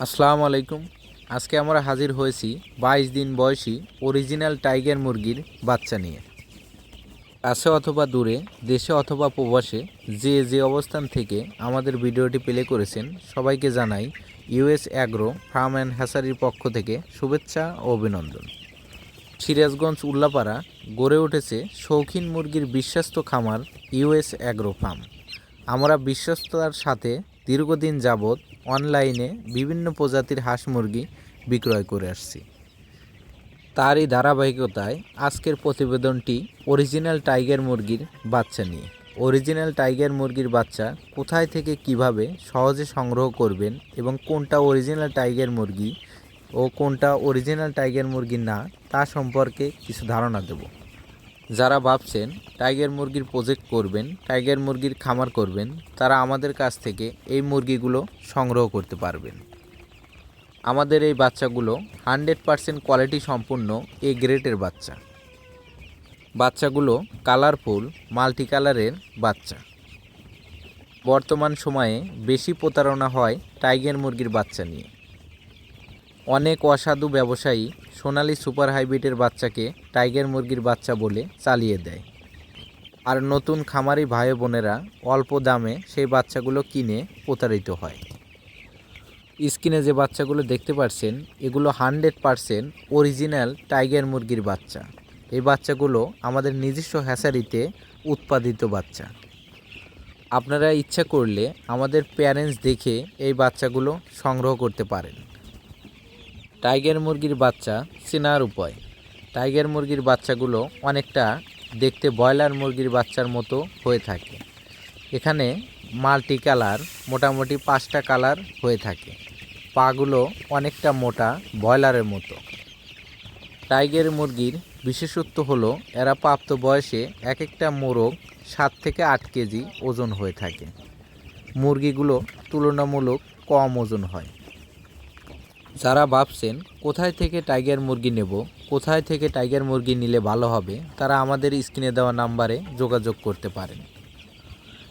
আসসালামু আলাইকুম। আজকে আমরা হাজির হয়েছি বাইশ দিন বয়সী অরিজিনাল টাইগার মুরগির বাচ্চা নিয়ে। কাছে অথবা দূরে, দেশে অথবা প্রবাসে, যে যে অবস্থান থেকে আমাদের ভিডিওটি প্লে করেছেন, সবাইকে জানাই ইউএস অ্যাগ্রো ফার্ম অ্যান্ড হ্যাসারির পক্ষ থেকে শুভেচ্ছা ও অভিনন্দন। সিরাজগঞ্জ উল্লাপাড়া গড়ে উঠেছে শৌখিন মুরগির বিশ্বস্ত খামার ইউএস অ্যাগ্রো ফার্ম। আমরা বিশ্বস্ততার সাথে দীর্ঘদিন যাবৎ অনলাইনে বিভিন্ন প্রজাতির হাঁস মুরগি বিক্রয় করে আসছি। তারই ধারাবাহিকতায় আজকের প্রতিবেদনটি অরিজিনাল টাইগার মুরগির বাচ্চা নিয়ে। অরিজিনাল টাইগার মুরগির বাচ্চা কোথায় থেকে কীভাবে সহজে সংগ্রহ করবেন এবং কোনটা অরিজিনাল টাইগার মুরগি ও কোনটা অরিজিনাল টাইগার মুরগি না তা সম্পর্কে কিছু ধারণা দেব। যারা ভাবছেন টাইগার মুরগির প্রজেক্ট করবেন, টাইগার মুরগির খামার করবেন, তারা আমাদের কাছ থেকে এই মুরগিগুলো সংগ্রহ করতে পারবেন। আমাদের এই বাচ্চাগুলো হান্ড্রেড পারসেন্ট কোয়ালিটি সম্পূর্ণ এ গ্রেটের বাচ্চা। বাচ্চাগুলো কালারফুল মাল্টি কালারের বাচ্চা। বর্তমান সময়ে বেশি প্রতারণা হয় টাইগার মুরগির বাচ্চা নিয়ে। অনেক অসাধু ব্যবসায়ী সোনালী সুপার হাইব্রিডের বাচ্চাকে টাইগার মুরগির বাচ্চা বলে চালিয়ে দেয়। আর নতুন খামারি ভাই বোনেরা অল্প দামে সেই বাচ্চাগুলো কিনে প্রতারিত হয়। স্ক্রিনে যে বাচ্চাগুলো দেখতে পাচ্ছেন এগুলো হান্ড্রেড পারসেন্ট অরিজিনাল টাইগার মুরগির বাচ্চা। এই বাচ্চাগুলো আমাদের নিজস্ব হ্যাসারিতে উৎপাদিত বাচ্চা। আপনারা ইচ্ছা করলে আমাদের প্যারেন্টস দেখে এই বাচ্চাগুলো সংগ্রহ করতে পারেন। টাইগার মুরগির বাচ্চা চেনার উপায়। টাইগার মুরগির বাচ্চাগুলো অনেকটা দেখতে ব্রয়লার মুরগির বাচ্চার মতো হয়ে থাকে। এখানে মাল্টি কালার মোটামুটি পাঁচটা কালার হয়ে থাকে। পাগুলো অনেকটা মোটা ব্রয়লারের মতো। টাইগার মুরগির বিশেষত্ব হলো, এরা প্রাপ্ত বয়সে এক একটা মোরগ সাত থেকে আট কেজি ওজন হয়ে থাকে। মুরগিগুলো তুলনামূলক কম ওজন হয়। যারা ভাবছেন, কোথায় থেকে টাইগার মুরগি নেব, কোথায় থেকে টাইগার মুরগি নিলে ভালো হবে, তারা আমাদের স্ক্রিনে দেওয়া নাম্বারে যোগাযোগ করতে পারেন।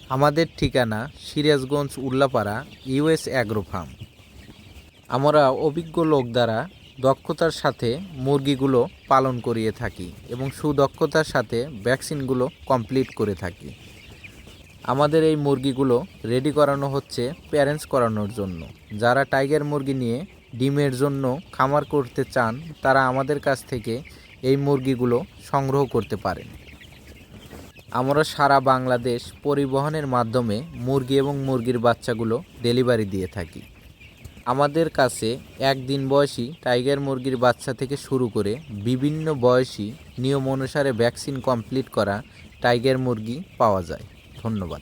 আমাদের ঠিকানা Sirajganj Ullapara US agro farm. আমরা অভিজ্ঞ লোক দ্বারা দক্ষতার সাথে মুরগিগুলো পালন করিয়ে থাকি এবং সুদক্ষতার সাথে ভ্যাকসিনগুলো কমপ্লিট করে থাকি। আমাদের এই মুরগিগুলো রেডি করানো হচ্ছে প্যারেন্টস করানোর জন্য। যারা টাইগার মুরগি নিয়ে ডিমের জন্য খামার করতে চান, তারা আমাদের কাছ থেকে এই মুরগিগুলো সংগ্রহ করতে পারেন। আমরা সারা বাংলাদেশ পরিবহনের মাধ্যমে মুরগি এবং মুরগির বাচ্চাগুলো ডেলিভারি দিয়ে থাকি। আমাদের কাছে একদিন বয়সী টাইগার মুরগির বাচ্চা থেকে শুরু করে বিভিন্ন বয়সী নিয়ম অনুসারে ভ্যাকসিন কমপ্লিট করা টাইগার মুরগি পাওয়া যায়। ধন্যবাদ।